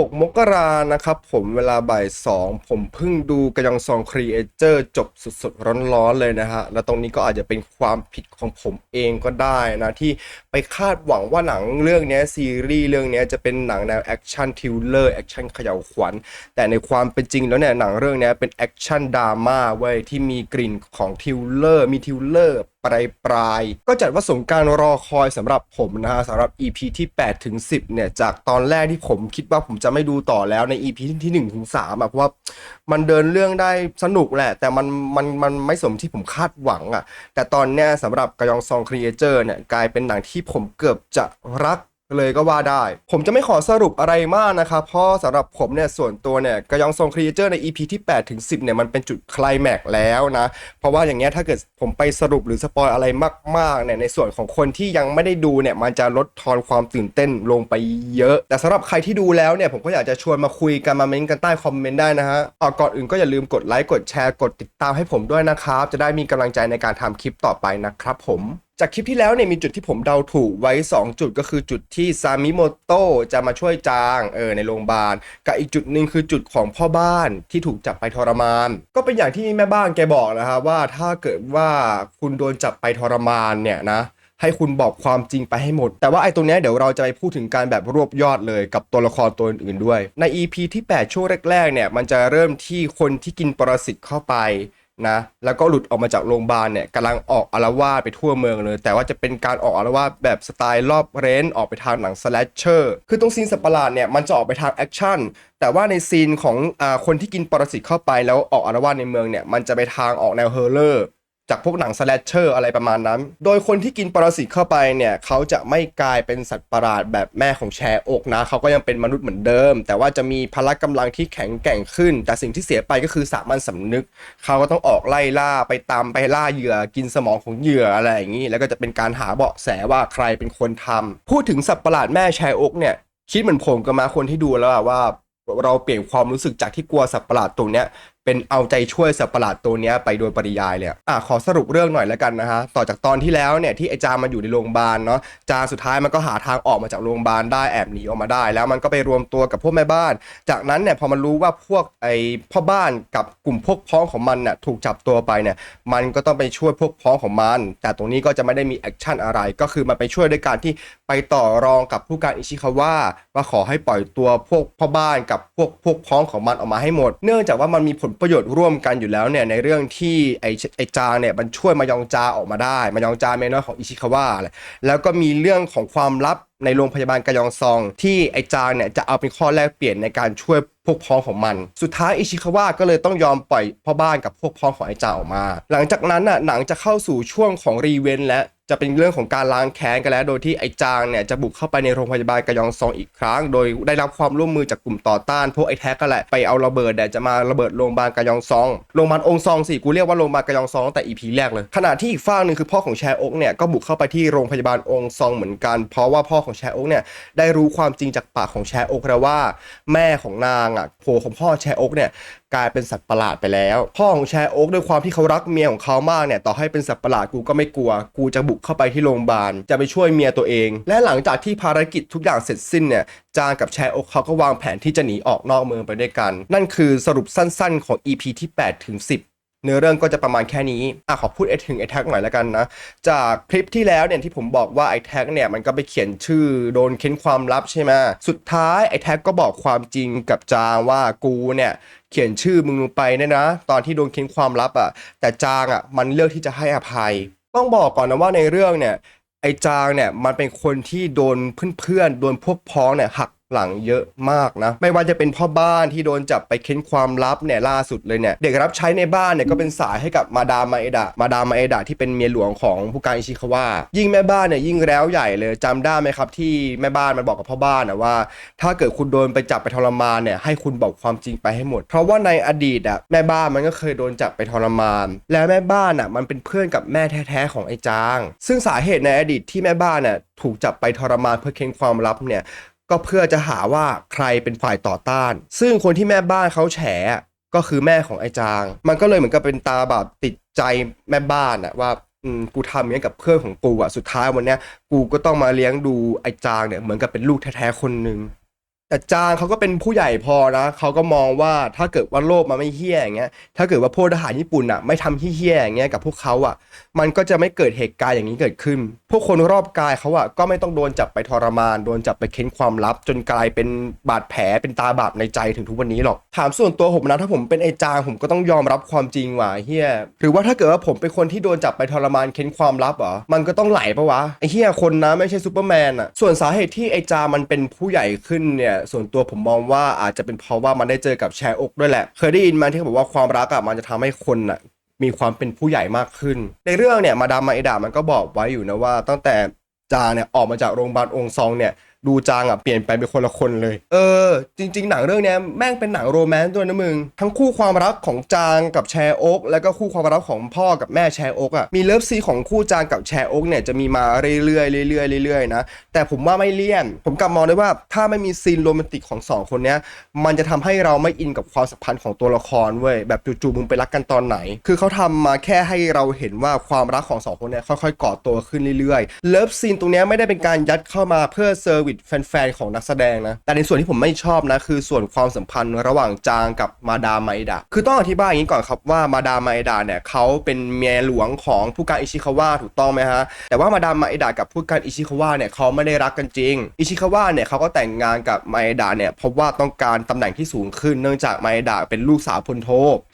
6 มกรานะครับผมเวลาบ่าย 2 ผมเพิ่งดูกระยองซองครีเอเจอร์จบสดๆ ร้อนๆ เลยนะฮะ แล้วตรงนี้ก็อาจจะเป็นความผิดของผมเองก็ได้นะ ที่ไปคาดหวังว่าหนังเรื่องนี้ซีรีส์เรื่องนี้จะเป็นหนังแนวแอคชั่นทิลเลอร์แอคชั่นเขย่าวขวัญ แต่ในความเป็นจริงแล้วเนี่ยหนังเรื่องนี้เป็นแอคชั่นดราม่าเว้ยที่มีกลิ่นของทิลเลอร์มีทิลเลอร์ ปลายปลายๆก็จัดว่าสมการรอคอยสำหรับผมนะฮะสำหรับ EP ที่8ถึง10 เนี่ย จากตอนแรกที่ผมคิดว่าผมจะไม่ดูต่อแล้วใน EP ที่1ถึง3อะเพราะว่ามันเดินเรื่องได้สนุกแหละ แต่มันมันมันไม่สมที่ผมคาดหวังอะแต่ตอนเนี้ยสำหรับกระยองซองครีเอเจอร์เนี่ยกลายเป็นหนังที่ผมเกือบจะรัก เลยก็ว่าได้ ผมจะไม่ขอสรุปอะไรมากนะครับ เพราะสำหรับผมเนี่ยส่วนตัวเนี่ยกระยองทรงครีเอเจอร์ใน EP ที่8ถึง10เนี่ยมันเป็นจุดคลายแม็กแล้วนะ เพราะว่าอย่างเงี้ยถ้าเกิดผมไปสรุปหรือสปอยอะไรมากๆเนี่ยในส่วนของคนที่ยังไม่ได้ดูเนี่ยมันจะลดทอนความตื่นเต้นลงไปเยอะ แต่สำหรับใครที่ดูแล้วเนี่ยผมก็อยากจะชวนมาคุยกันมาเม้นต์กันใต้คอมเมนต์ได้นะฮะอะก่อนอื่นก็อย่าลืมกดไลค์กดแชร์กดติดตามให้ผมด้วยนะครับจะได้มีกำลังใจในการทำคลิปต่อไปนะครับผม จากคลิปที่แล้วเนี่ยมีจุดที่ผมเดาถูกไว้ 2 จุดก็คือจุดที่ซามิโมโตะจะมาช่วยจางเออในโรงพยาบาลกับอีกจุดหนึ่งคือจุดของพ่อบ้านที่ถูกจับไปทรมาน ก็เป็นอย่างที่แม่บ้านแกบอกนะครับว่าถ้าเกิดว่าคุณโดนจับไปทรมานเนี่ยนะให้คุณบอกความจริงไปให้หมด แต่ว่าไอ้ตรงนี้เดี๋ยวเราจะไปพูดถึงการแบบรวบยอดเลยกับตัวละครตัวอื่นๆด้วย ใน EP ที่ 8 ช่วงแรกๆเนี่ยมันจะเริ่มที่คนที่กินปรสิตเข้าไป นะแล้วก็หลุดออกมาจากโรงพยาบาลเนี่ยกำลังออกอารวาสไปทั่วเมืองเลย แต่ว่าจะเป็นการออกอารวาสแบบสไตล์รอบเรนออกไปทางหนังสแลชเชอร์คือตรงซีนสัตว์ปหลาดเนี่ยมันจะออกไปทางแอคชั่นแต่ว่าในซีนของอคนที่กินปรสิตเข้าไปแล้วออกอารวาสในเมืองเนี่ยมันจะไปทางออกแนวเฮอร์เลอร์ จากพวกหนังสแลชเชอร์อะไรประมาณนั้น โดยคนที่กินปรสิตเข้าไปเนี่ยเขาจะไม่กลายเป็นสัตว์ประหลาดแบบแม่ของแชร์อกนะเขาก็ยังเป็นมนุษย์เหมือนเดิม แต่ว่าจะมีพละกำลังที่แข็งแกร่งขึ้น แต่สิ่งที่เสียไปก็คือสามัญสำนึก เขาก็ต้องออกไล่ล่าไปตามไปล่าเหยื่อกินสมองของเหยื่ออะไรอย่างนี้ แล้วก็จะเป็นการหาเบาะแสว่าใครเป็นคนทำพูดถึงสัตว์ประหลาดแม่แชร์อกเนี่ยคิดเหมือนผมกับมาคนที่ดูแล้วว่าเราเปลี่ยนความรู้สึกจากที่กลัวสัตว์ประหลาดตัวเนี้ย เป็นเอาใจช่วยสัตว์ประหลาดตัวนี้ไปโดยปริยายเลยอะอะขอสรุปเรื่องหน่อยแล้วกันนะฮะต่อจากตอนที่แล้วเนี่ยที่ไอจามันอยู่ในโรงพยาบาลเนาะจาสุดท้ายมันก็หาทางออกมาจากโรงพยาบาลได้แอบหนีออกมาได้ แล้วมันก็ไปรวมตัวกับพวกแม่บ้าน จากนั้นเนี่ยพอมันรู้ว่าพวกไอพ่อบ้านกับกลุ่มพวกพ้องของมันเนี่ยถูกจับตัวไปเนี่ยมันก็ต้องไปช่วยพวกพ้องของมัน แต่ตรงนี้ก็จะไม่ได้มีแอคชั่นอะไร ก็คือมันไปช่วยด้วยการที่ไปต่อรองกับผู้การอิชิคาวะว่าขอให้ปล่อยตัวพวกพ่อบ้านกับพวกพวกพ้องของมันออกมาให้หมด เนื่องจากว่ามันมีผลประโยชน์ร่วมกันอยู่แล้วเนี่ยในเรื่องที่ไอไอจางเนี่ยมันช่วยมายองจาออกมาได้ มายองจาเมน้อยของอิชิคาวะแหละแล้วก็มีเรื่องของความลับในโรงพยาบาลกยองซอง ที่ไอจางเนี่ยจะเอาเป็นข้อแลกเปลี่ยนในการช่วยพวกพ้องของมัน สุดท้ายอิชิคาวะก็เลยต้องยอมปล่อยพ่อบ้านกับพวกพ้องของไอจางออกมา หลังจากนั้นน่ะหนังจะเข้าสู่ช่วงของรีเวนและ จะเป็นเรื่องของการล้างแค้นกันแล้ว โดยที่ไอ้จางเนี่ยจะบุกเข้าไปในโรงพยาบาลกยองซองอีกครั้ง โดยได้รับความร่วมมือจากกลุ่มต่อต้านพวกไอ้แท็กก็แหละไปเอาระเบิดเนี่ยจะมาระเบิดโรงพยาบาลกยองซองโรงพยาบาลองซองสิกูเรียกว่าโรงพยาบาลกยองซองตั้งแต่อีพีแรกเลยขณะที่อีกฝั่งหนึ่งคือพ่อของแชร์อกเนี่ยก็บุกเข้าไปที่โรงพยาบาลองซองเหมือนกัน เพราะว่าพ่อของแชร์อกเนี่ยได้รู้ความจริงจากปากของแชร์อกแล้วว่า แม่ของนางอะผัวของพ่อแชร์อกเนี่ย กลายเป็นสัตว์ประหลาดไปแล้ว พ่อของแชร์โอ๊กด้วยความที่เขารักเมียของเขามากเนี่ยต่อให้เป็นสัตว์ประหลาดกูก็ไม่กลัว กูจะบุกเข้าไปที่โรงพยาบาลจะไปช่วยเมียตัวเอง และหลังจากที่ภารกิจทุกอย่างเสร็จสิ้นเนี่ยจางกับแชร์โอ๊กเขาก็วางแผนที่จะหนีออกนอกเมืองไปด้วยกัน นั่นคือสรุปสั้นๆของ EP ที่8ถึง10 เนื้อเรื่องก็จะประมาณแค่นี้อะขอพูดไอ้ถึงไอ้แท็กหน่อยแล้วกันนะ จากคลิปที่แล้วเนี่ยที่ผมบอกว่าไอ้แท็กเนี่ยมันก็ไปเขียนชื่อโดนเค้นความลับใช่ไหมสุดท้ายไอ้แท็กก็บอกความจริงกับจางว่ากูเนี่ยเขียนชื่อมึงลงไปเนี่ยนะ ตอนที่โดนเค้นความลับอะแต่จางอะมันเลือกที่จะให้อภัย ต้องบอกก่อนนะว่าในเรื่องเนี่ยไอ้จางเนี่ยมันเป็นคนที่โดนเพื่อนๆโดนพวกพ้องเนี่ยหัก หลังเยอะมากนะ ไม่ว่าจะเป็นพ่อบ้านที่โดนจับไปเค้นความลับเนี่ยล่าสุดเลยเนี่ยเด็กรับใช้ในบ้านเนี่ยก็เป็นสายให้กับมาดามมาเอดะมาดามมาเอดะที่เป็นเมียหลวงของผู้การอิชิคาวะยิ่งแม่บ้านเนี่ยยิ่งแล้วใหญ่เลยจำได้ไหมครับ ที่แม่บ้านมันบอกกับพ่อบ้านนะว่า ถ้าเกิดคุณโดนไปจับไปทรมานเนี่ยให้คุณบอกความจริงไปให้หมด เพราะว่าในอดีตอะแม่บ้านมันก็เคยโดนจับไปทรมาน แล้วแม่บ้านอะมันเป็นเพื่อนกับแม่แท้ๆของไอ้จาง ซึ่งสาเหตุในอดีตที่แม่บ้านน่ะถูกจับไปทรมานเพื่อเค้นความลับเนี่ย ก็เพื่อจะหาว่าใครเป็นฝ่ายต่อต้าน ซึ่งคนที่แม่บ้านเขาแฉก็คือแม่ของไอ้จาง มันก็เลยเหมือนกับเป็นตาบาปติดใจแม่บ้านอะว่าอืมกูทำอย่างนี้กับเพื่อนของกูอะสุดท้ายวันเนี้ยกูก็ต้องมาเลี้ยงดูไอ้จางเนี่ยเหมือนกับเป็นลูกแท้ๆคนหนึ่ง แต่จางเขาก็เป็นผู้ใหญ่พอนะเขาก็มองว่าถ้าเกิดว่าโลกมันไม่เฮี้ยอย่างเงี้ยถ้าเกิดว่าพวกทหารญี่ปุ่นอะไม่ทำเฮี้ยอย่างเงี้ยกับพวกเขาอะ มันก็จะไม่เกิดเหตุการณ์อย่างนี้เกิดขึ้น พวกคนรอบกายเขาอะก็ไม่ต้องโดนจับไปทรมานโดนจับไปเค้นความลับ จนกลายเป็นบาดแผลเป็นตาบาปในใจถึงทุกวันนี้หรอกถามส่วนตัวผมนะถ้าผมเป็นไอ้จางผมก็ต้องยอมรับความจริงว่ะเฮี้ยหรือว่าถ้าเกิดว่าผมเป็นคนที่โดนจับไปทรมานเค้นความลับเหรอมันก็ต้องไหลปะวะไอ้เฮี้ยคนนะไม่ใช่ซูเปอร์แมนอะส่วนสาเหตุที่ไอ้จางมันเป็นผู้ใหญ่ขึ้นเนี่ยส่วนตัวผมมองว่าอาจจะเป็นเพราะว่ามันได้เจอกับแชร์อกด้วยแหละ เคยได้ยินมาที่เขาบอกว่าความรักอะมันจะทำให้คนอะมีความเป็นผู้ใหญ่มากขึ้น ในเรื่องเนี่ยมาดามมาเอดามันก็บอกไว้อยู่นะว่า ตั้งแต่จางเนี่ยออกมาจากโรงพยาบาลองซองเนี่ย ดูจางอะเปลี่ยนไปเป็นคนละคนเลย เออ จริง ๆ หนังเรื่องนี้แม่งเป็นหนังโรแมนต์ด้วยนะมึง ทั้งคู่ความรักของจางกับแชร์โอ๊กแล้วก็คู่ความรักของพ่อกับแม่แชร์โอ๊กอะมีเลิฟซีของคู่จางกับแชร์โอ๊กเนี่ยจะมีมาเรื่อยๆเรื่อยๆเรื่อยๆนะแต่ผมว่าไม่เลี่ยน ผมกลับมองได้ว่าถ้าไม่มีซีนโรแมนติกของสองคนเนี้ยมันจะทำให้เราไม่อินกับความสัมพันธ์ของตัวละครเว้ยแบบจู่ๆมึงไปรักกันตอนไหน คือเขาทำมาแค่ให้เราเห็นว่าความรักของสองคนเนี่ยค่อยๆก่อตัวขึ้นเรื่อยๆเลิฟซีนตรงนี้ไม่ได้เป็นการยัดเข้ามาเพื่อเซอร์วิสแฟนๆของนักแสดงนะ แต่ในส่วนที่ผมไม่ชอบนะ คือส่วนความสัมพันธ์ระหว่างจางกับมาดามไมดะคือต้องอธิบายอย่างนี้ก่อนครับว่ามาดามไมดะเนี่ยเขาเป็นเมียหลวงของผู้การอิชิคาวะถูกต้องไหมฮะ แต่ว่ามาดามไมดะกับผู้การอิชิคาวะเนี่ยเขาไม่ได้รักกันจริง อิชิคาวะเนี่ยเขาก็แต่งงานกับไมดะเนี่ยเพราะว่าต้องการตำแหน่งที่สูงขึ้นเนื่องจากไมดะเป็นลูกสาวพลโท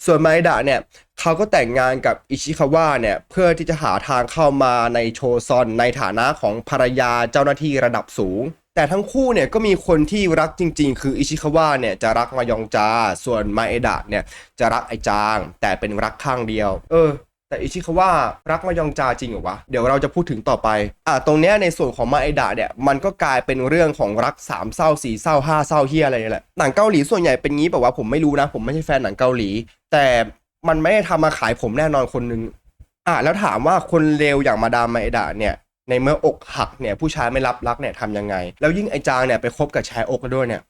ส่วนไมดะเนี่ย เขาก็แต่งงานกับอิชิคาวะเนี่ยเพื่อที่จะหาทางเข้ามาในโชซอนในฐานะของภรรยาเจ้าหน้าที่ระดับสูง แต่ทั้งคู่เนี่ยก็มีคนที่รักจริง ๆ คืออิชิคาวะเนี่ยจะรักมายองจา ส่วนมาเอดะเนี่ยจะรักไอจาง แต่เป็นรักข้างเดียว เออแต่อิชิคาวะรักมายองจาจริงเหรอวะ เดี๋ยวเราจะพูดถึงต่อไป อะตรงเนี้ยในส่วนของมาเอดะเนี่ย มันก็กลายเป็นเรื่องของรักสามเศร้าสี่เศร้าห้าเศร้าเฮียอะไรนี่แหละ หนังเกาหลีส่วนใหญ่เป็นงี้แบบว่าผมไม่รู้นะ ผมไม่ใช่แฟนหนังเกาหลี แต่ มันไม่ได้ทำมาขายผมแน่นอนคนนึงอะแล้วถามว่าคนเลวอย่างมาดามมาเอดะเนี่ย ในเมื่ออกหักเนี่ยผู้ชายไม่รับรักเนี่ยทำยังไง แล้วยิ่งไอจางเนี่ยไปคบกับแชร์อกด้วยเนี่ย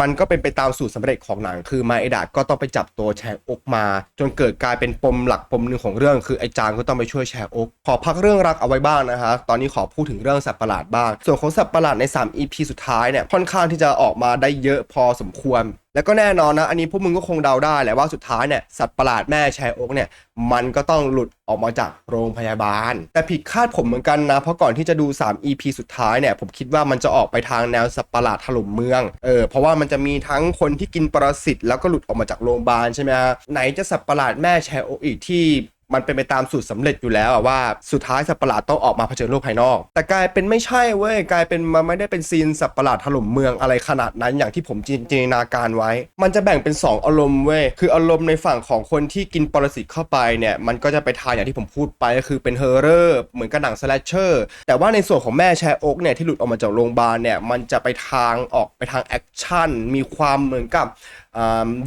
มันก็เป็นไปตามสูตรสำเร็จของหนัง คือมาเอดะก็ต้องไปจับตัวแชร์อกมา จนเกิดกลายเป็นปมหลักปมหนึ่งของเรื่อง คือไอจางก็ต้องไปช่วยแชร์อก ขอพักเรื่องรักเอาไว้บ้างนะฮะตอนนี้ขอพูดถึงเรื่องสัตว์ประหลาดบ้าง ส่วนของสัตว์ประหลาดใน 3 EP สุดท้ายเนี่ยค่อนข้างที่จะออกมาได้เยอะพอสมควร แล้วก็แน่นอนนะอันนี้พวกมึงก็คงเดาได้แหละว่าสุดท้ายเนี่ยสัตว์ประหลาดแม่แชร์อกเนี่ยมันก็ต้องหลุดออกมาจากโรงพยาบาล แต่ผิดคาดผมเหมือนกันนะ เพราะก่อนที่จะดู 3 EP สุดท้ายเนี่ยผมคิดว่ามันจะออกไปทางแนวสัตว์ประหลาดถล่มเมืองเออเพราะว่ามันจะมีทั้งคนที่กินปรสิตแล้วก็หลุดออกมาจากโรงพยาบาลใช่ไหมฮะไหนจะสัตว์ประหลาดแม่แชร์อกอีกที่ มันเป็นไปตามสูตรสำเร็จอยู่แล้วว่าสุดท้ายสัตว์ประหลาดต้องออกมาเผชิญโลกภายนอก แต่กลายเป็นไม่ใช่เว้ยกลายเป็นมันไม่ได้เป็นซีนสัตว์ประหลาดถล่มเมืองอะไรขนาดนั้นอย่างที่ผมจินตนาการไว้ มันจะแบ่งเป็น 2 อารมณ์เว้ยคืออารมณ์ในฝั่งของคนที่กินปรสิตเข้าไปเนี่ยมันก็จะไปทางอย่างที่ผมพูดไปก็คือเป็นเฮอร์เรอร์เหมือนกับหนังสแลชเชอร์แต่ว่าในส่วนของแม่แชร์โอ๊กเนี่ยที่หลุดออกมาจากโรงพยาบาลเนี่ยมันจะไปทางออกไปทางแอคชั่นมีความเหมือนกับ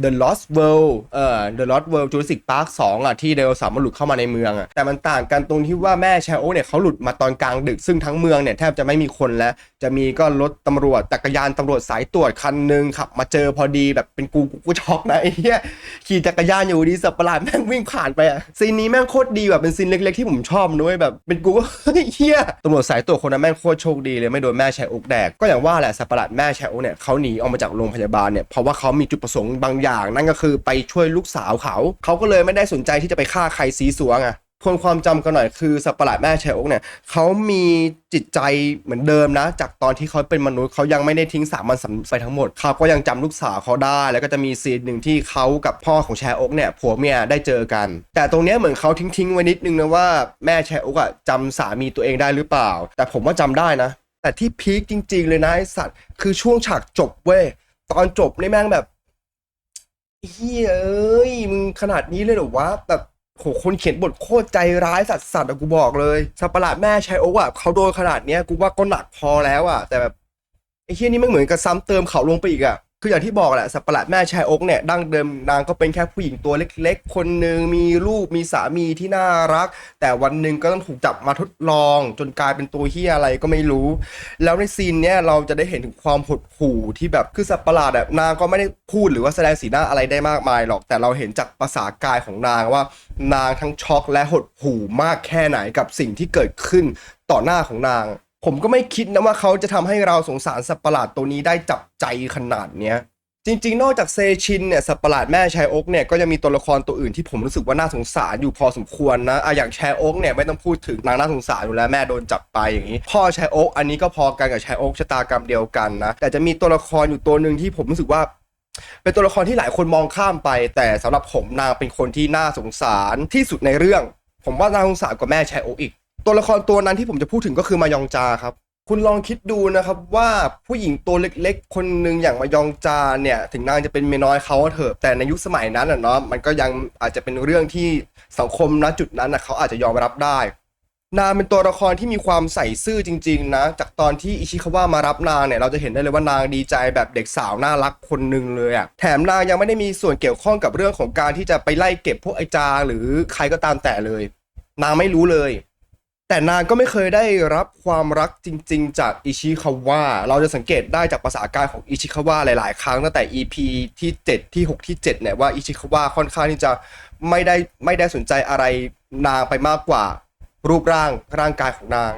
The Lost World เอ่อ The Lost World Jurassic Park 2อะที่ไดโนเสาร์มันหลุดเข้ามาในเมืองอะแต่มันต่างกันตรงที่ว่าแม่แชโอเนี่ยเขาหลุดมาตอนกลางดึกซึ่งทั้งเมืองเนี่ยแทบจะไม่มีคนแล้ว จะมีก็รถตำรวจจักรยานตำรวจสายตรวจคันหนึ่งขับมาเจอพอดีแบบเป็นกูกูกูช็อกนะไอ้เหี้ยขี่จักรยานอยู่ดีสัตว์ประหลาดแม่งวิ่งผ่านไปอะซีนนี้แม่งโคตรดีแบบเป็นซีนเล็ก ๆที่ผมชอบด้ยแบบเป็นกูเหี้ยตำรวจสายตรวจคนนั้นแม่งโคตรโชคดีเลยไม่โดนแม่แชโอกแดกก็อย่างว่าแหละสัตว์ประหลาดแม่แชโอกเนี่ยเขาหนีออกมาจากโรงพยาบาลเนี่ยเพราะว่าเขามีจุดประสงค์บางอย่าง นั่นก็คือไปช่วยลูกสาวเขา เขาก็เลยไม่ได้สนใจที่จะไปฆ่าใครซีสัวไงทวนความจำกันหน่อยคือสัตว์ประหลาดแม่แชโอกเนี่ยเขามีจิตใจเหมือนเดิมนะ จากตอนที่เขาเป็นมนุษย์เขายังไม่ได้ทิ้งสามัญสำไปทั้งหมดเขาก็ยังจำลูกสาวเขาได้ แล้วก็จะมีซีนหนึ่งที่เขากับพ่อของแชโอกเนี่ยผัวเมียได้เจอกัน แต่ตรงนี้เหมือนเขาทิ้งๆไว้นิดนึงนะว่าแม่แชโอกอะจำสามีตัวเองได้หรือเปล่า แต่ผมว่าจำได้นะ แต่ที่พีคจริง ๆ เลยนะไอสัตว์คือช่วงฉากจบเว้ยตอนจบนี่แม่งแบบ เฮ้ยเอ้ยมึงขนาดนี้เลยเหรอวะแบบโหคนเขียนบทโคตรใจร้ายสัตว์สัตว์อะกูบอกเลยสัตว์ประหลาดแม่ชายโอ๊กอะเขาโดนขนาดเนี้ยกูว่าก็หนักพอแล้วอะแต่แบบไอ้เฮียนี่ไม่เหมือนกับซ้ำเติมเขาลงไปอีกอะ คืออย่างที่บอกแหละสัตว์ประหลาดแม่ชายอกเนี่ยดั้งเดิมนางก็เป็นแค่ผู้หญิงตัวเล็กๆ คนหนึ่งมีลูกมีสามีที่น่ารัก แต่วันหนึ่งก็ต้องถูกจับมาทดลอง จนกลายเป็นตัวเฮียอะไรก็ไม่รู้ แล้วในซีนเนี้ยเราจะได้เห็นถึงความหดหู่ที่แบบคือสัตว์ประหลาดแบบนางก็ไม่ได้พูดหรือว่าแสดงสีหน้าอะไรได้มากมายหรอกแต่เราเห็นจากภาษากายของนางว่า นางทั้งช็อกและหดหู่มากแค่ไหนกับสิ่งที่เกิดขึ้นต่อหน้าของนาง ผมก็ไม่คิดนะว่าเขาจะทำให้เราสงสารสัตว์ประหลาดตัวนี้ได้จับใจขนาดเนี้ยจริงๆ นอกจากเซชินเนี่ยสัตว์ประหลาดแม่แชโอกเนี่ยก็ยังมีตัวละครตัวอื่นที่ผมรู้สึกว่าน่าสงสารอยู่พอสมควรนะอะอย่างแชโอกเนี่ยไม่ต้องพูดถึงนางน่าสงสารอยู่แล้วแม่โดนจับไปอย่างนี้ พ่อแชโอกอันนี้ก็พอกันกับแชโอกชะตากรรมเดียวกันนะแต่จะมีตัวละครอยู่ตัวหนึ่งที่ผมรู้สึกว่า เป็นตัวละครที่หลายคนมองข้ามไป แต่สำหรับผมนางเป็นคนที่น่าสงสารที่สุดในเรื่อง ผมว่าน่าสงสารกว่าแม่แชโอกอีก ตัวละครตัวนั้นที่ผมจะพูดถึงก็คือมายองจาครับ คุณลองคิดดูนะครับว่าผู้หญิงตัวเล็กๆ คนหนึ่งอย่างมายองจาเนี่ย ถึงนางจะเป็นเมียน้อยเขาเถอะแต่ในยุคสมัยนั้นอะเนาะมันก็ยังอาจจะเป็นเรื่องที่สังคมณจุดนั้นนะเขาอาจจะยอมรับได้ นางเป็นตัวละครที่มีความใส่ซื่อจริง ๆ นะ จากตอนที่อิชิคาวะมารับนางเนี่ยเราจะเห็นได้เลยว่านางดีใจแบบเด็กสาวน่ารักคนหนึ่งเลยอะแถมนางยังไม่ได้มีส่วนเกี่ยวข้องกับเรื่องของการที่จะไปไล่เก็บพวกไอจาหรือใครก็ตามแต่เลย นางไม่รู้เลย แต่นางก็ไม่เคยได้รับความรักจริง ๆ จากอิชิคาวะเราจะสังเกตได้จากภาษากายของอิชิคาวะหลาย ๆ ครั้งตั้งแต่ EP ที่ 7 ที่ 6 ที่ 7 เนี่ยว่าอิชิคาวะค่อนข้างที่จะไม่ได้ไม่ได้สนใจอะไรนางไปมากกว่ารูปร่างร่างกายของนาง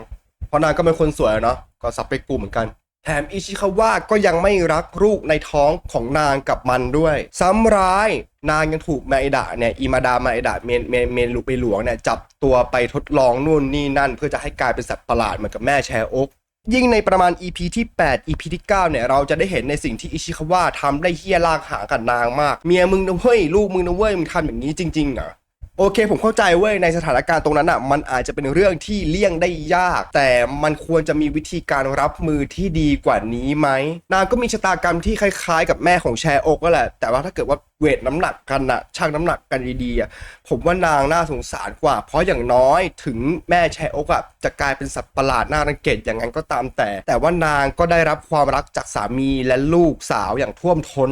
เพราะนางก็เป็นคนสวยเนาะก็สับไปกูเหมือนกัน แถมอิชิคาวะก็ยังไม่รักลูกในท้องของนางกับมันด้วย ซ้ำร้ายนางยังถูกมาอิดะเนี่ยอิมาดามาอิดะเมนเมนเมนลูกไปหลวงเนี่ยจับตัวไปทดลองนู่นนี่นั่น เพื่อจะให้กลายเป็นสัตว์ประหลาดเหมือนกับแม่แชร์อกยิ่งในประมาณ EP ที่ 8 EP ที่ 9 เนี่ย เราจะได้เห็นในสิ่งที่อิชิคาวะทำได้เฮี้ยลากหางกับนางมาก เมียมึงนะเว้ยลูกมึงนะเว้ยมึงทำอย่างนี้จริงๆเหรอ โอเคผมเข้าใจเว้ยในสถานการณ์ตรงนั้นอะมันอาจจะเป็นเรื่องที่เลี่ยงได้ยาก แต่มันควรจะมีวิธีการรับมือที่ดีกว่านี้ไหมนางก็มีชะตากรรมที่คล้ายๆ กับแม่ของแชร์อกก็แหละ แต่ว่าถ้าเกิดว่าเวทน้ำหนักกันอะชั่งน้ำหนักกันดีๆอะผมว่านางน่าสงสารกว่า เพราะอย่างน้อยถึงแม่แชร์อกอะจะกลายเป็นสัตว์ประหลาดน่ารังเกียจอย่างนั้นก็ตามแต่ แต่ว่านางก็ได้รับความรักจากสามีและลูกสาวอย่างท่วมท้น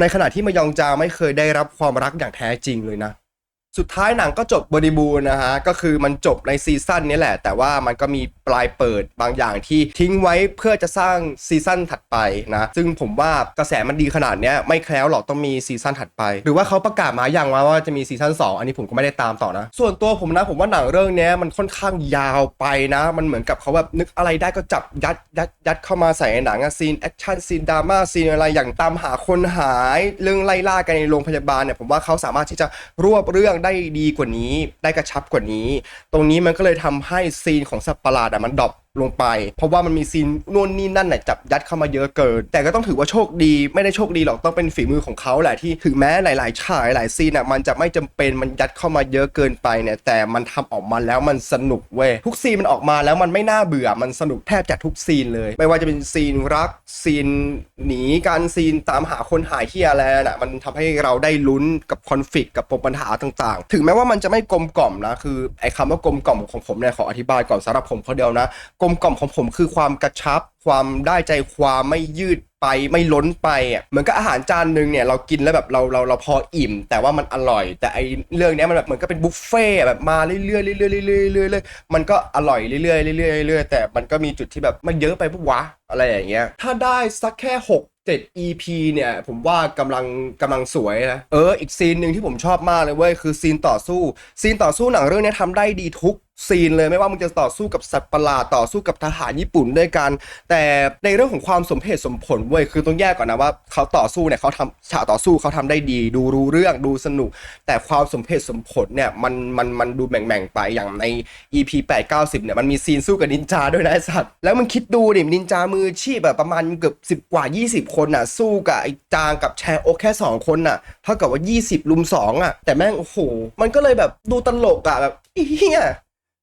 ในขณะที่มายองจาไม่เคยได้รับความรักอย่างแท้จริงเลยนะ สุดท้ายหนังก็จบบริบูรณ์นะฮะ ก็คือมันจบในซีซั่นนี้แหละ แต่ว่ามันก็มีปลายเปิดบางอย่างที่ทิ้งไว้เพื่อจะสร้างซีซั่นถัดไปนะ ซึ่งผมว่ากระแสมันดีขนาดนี้ไม่แคล้วหรอกต้องมีซีซั่นถัดไป หรือว่าเขาประกาศมาอย่างว่าว่าจะมีซีซั่น2 อันนี้ผมก็ไม่ได้ตามต่อนะ ส่วนตัวผมนะผมว่าหนังเรื่องนี้มันค่อนข้างยาวไปนะ มันเหมือนกับเขาแบบนึกอะไรได้ก็จับยัดยัดยัดเข้ามาใส่ในหนังอะซีนแอคชั่นซีนดราม่าซีนอะไรอย่างตามหาคนหายเรื่องไล่ล่ากันในโรงพยาบาลเนี่ยผมว่าเขาสามารถที่จะรวบเรื่องได้ดีกว่านี้ ได้กระชับกว่านี้ ตรงนี้มันก็เลยทำให้ซีนของสัตว์ประหลาดอะมันดรอป ลงไป เพราะว่ามันมีซีนนู่นนี่นั่นน่ะจับยัดเข้ามาเยอะเกิน แต่ก็ต้องถือว่าโชคดีไม่ได้โชคดีหรอกต้องเป็นฝีมือของเขาแหละที่ถึงแม้หลาย ๆ ฉากหลายซีนอะมันจะไม่จำเป็นมันยัดเข้ามาเยอะเกินไปเนี่ยแต่มันทำออกมาแล้วมันสนุกเว้ยทุกซีนมันออกมาแล้วมันไม่น่าเบื่อมันสนุกแทบจะทุกซีนเลย ไม่ว่าจะเป็นซีนรักซีนหนีการซีนตามหาคนหายที่อะไรน่ะมันทำให้เราได้ลุ้นกับคอนฟ lict กับปมปัญหาต่าง ๆ ถึงแม้ว่ามันจะไม่กลมกล่อมนะคือไอ้คำว่ากลมกล่อมของผมเนี่ยขออธิบายก่อนสำหรับผมคนเดียวนะกลมกล่อมของผมคือความกระชับ ความได้ใจความไม่ยืดไปไม่ล้นไปอะเหมือนกับอาหารจานหนึ่งเนี่ยเรากินแล้วแบบเราเราเราพออิ่ม แต่ว่ามันอร่อย แต่ไอเรื่องเนี้ยมันแบบเหมือนก็เป็นบุฟเฟ่แบบมาเรื่อยเรื่อยๆเรื่อยๆเรื่อยๆเรื่อยๆมันก็อร่อยเรื่อยๆเรื่อยๆเรื่อยๆแต่มันก็มีจุดที่แบบมันเยอะไปปุ๊บวะอะไรอย่างเงี้ยถ้าได้สักแค่6 7 EP เนี่ย ผมว่ากำลังกำลังสวยนะ เออ อีกซีนหนึ่งที่ผมชอบมากเลยเว้ย คือซีนต่อสู้ ซีนต่อสู้หนังเรื่องนี้ทำได้ดีทุก ซีนเลยไม่ว่ามึงจะต่อสู้กับสัตว์ประหลาดต่อสู้กับทหารญี่ปุ่นด้วยกัน แต่ในเรื่องของความสมเหตุสมผลเว้ยคือต้องแยกก่อนนะว่าเขาต่อสู้เนี่ยเขาทำฉากต่อสู้เขาทำได้ดี ดูรู้เรื่องดูสนุก แต่ความสมเหตุสมผลเนี่ยมันมันมันดูแบ่งๆไปอย่างใน EP 8 90เนี่ยมันมีซีนสู้กับนินจาด้วยนะไอสัตว์แล้วมึงคิดดูดินินจามือชีพแบบประมาณเกือบ10 กว่า 20 คนน่ะสู้กับไอ้จางกับแชร์โอแค่ 2 คนน่ะเท่ากับว่า 20ลุม2อะแต่แม่งโอ้โหมันก็เลยแบบดูตลกอะแบบเฮีย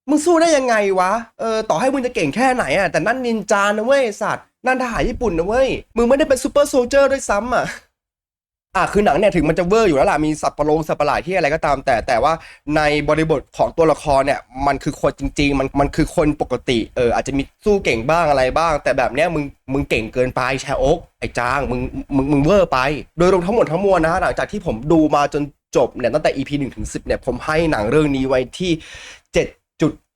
มึงสู้ได้ยังไงวะ เออต่อให้มึงจะเก่งแค่ไหนอะแต่นั่นนินจานะเว้ยสัตว์นั่นทหารญี่ปุ่นนะเว้ย มึงไม่ได้เป็นซูเปอร์โซลเจอร์ด้วยซ้ำอะอะคือหนังเนี่ยถึงมันจะเวอร์อยู่แล้วล่ะ มีสัตว์ประหลงสัตว์ประหลาดที่อะไรก็ตาม แต่แต่ว่าในบริบทของตัวละครเนี่ย มันคือคนจริง ๆ มันมันคือคนปกติ เอออาจจะมีสู้เก่งบ้างอะไรบ้าง แต่แบบเนี้ยมึงมึงเก่งเกินไปแชโอ๊กไอ้จางมึงมึงมึงเวอร์ไป โดยรวมทั้งหมดทั้งมวลนะฮะหลังจากที่ผมดูมาจนจบเนี่ยตั้งแต่ EP 1ถึง10เนี่ยผมให้หนังเรื่องนี้ไว้ที่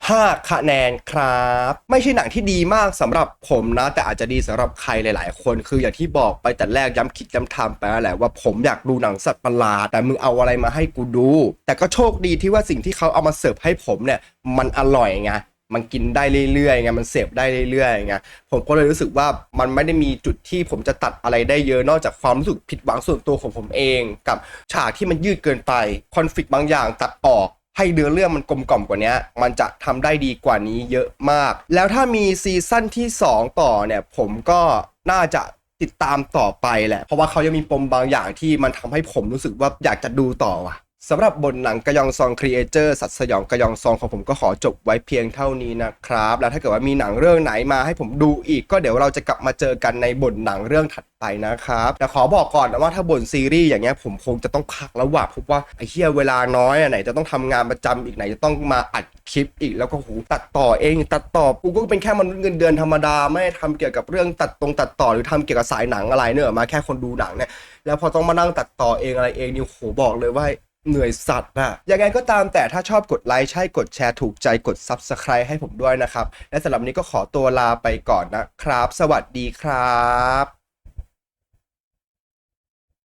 5 คะแนนครับ ไม่ใช่หนังที่ดีมากสำหรับผมนะ แต่อาจจะดีสำหรับใครหลาย ๆ คน คืออย่างที่บอกไปแต่แรกย้ำคิดย้ำทำไปแล้วแหละว่าผมอยากดูหนังสัตว์ประหลาดแต่มึงเอาอะไรมาให้กูดู แต่ก็โชคดีที่ว่าสิ่งที่เขาเอามาเสิร์ฟให้ผมเนี่ยมันอร่อยไงมันกินได้เรื่อยๆไงมันเสพได้เรื่อยๆไงผมก็เลยรู้สึกว่ามันไม่ได้มีจุดที่ผมจะตัดอะไรได้เยอะนอกจากความรู้สึกผิดหวังส่วนตัวของผมเอง กับฉากที่มันยืดเกินไปคอนฟ lict บางอย่างตัดออก ให้เดือเรื่องมันกลมกล่อมกว่านี้มันจะทำได้ดีกว่านี้เยอะมาก แล้วถ้ามีซีซั่นที่ 2 ต่อเนี่ย ผมก็น่าจะติดตามต่อไปแหละ เพราะว่าเขายังมีปมบางอย่างที่มันทำให้ผมรู้สึกว่าอยากจะดูต่อว่ะ สำหรับบทหนังกระยองซองครีเอเจอร์สัตว์สยองกระยองซองของผมก็ขอจบไว้เพียงเท่านี้นะครับ แล้วถ้าเกิดว่ามีหนังเรื่องไหนมาให้ผมดูอีก ก็เดี๋ยวเราจะกลับมาเจอกันในบทหนังเรื่องถัดไปนะครับ แต่ขอบอกก่อนนะว่าถ้าบทซีรีส์อย่างเงี้ยผมคงจะต้องพักแล้วว่ะเพราะว่าไอ้เหี้ยเวลาน้อยอะไหนจะต้องทำงานประจำอีกไหนจะต้องมาอัดคลิปอีกแล้วก็หูตัดต่อเอง ตัดต่อกูก็เป็นแค่มนุษย์เงินเดือนธรรมดาไม่ได้ทำเกี่ยวกับเรื่องตัดตรงตัดต่อหรือทำเกี่ยวกับสายหนังอะไรเนอะมาแค่คนดูหนังเนี่ยแล้วพอต้องมานั่งตัดต่อเองอะไรเองนี่โหบอกเลยว่า เหนื่อยสัตว์อะยังไงก็ตามแต่ถ้าชอบกดไลค์ใช่กดแชร์ถูกใจกด Subscribe ให้ผมด้วยนะครับ และสำหรับนี้ก็ขอตัวลาไปก่อนนะครับ สวัสดีครับ